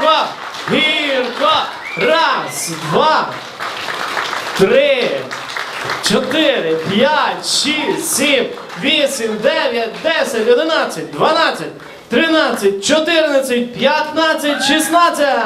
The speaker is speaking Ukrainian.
Гірко, гірко. Раз, два, три, чотири, п'ять, шість, сім, вісім, дев'ять, десять, одинадцять, дванадцять, тринадцять, чотирнадцять, п'ятнадцять, шістнадцять.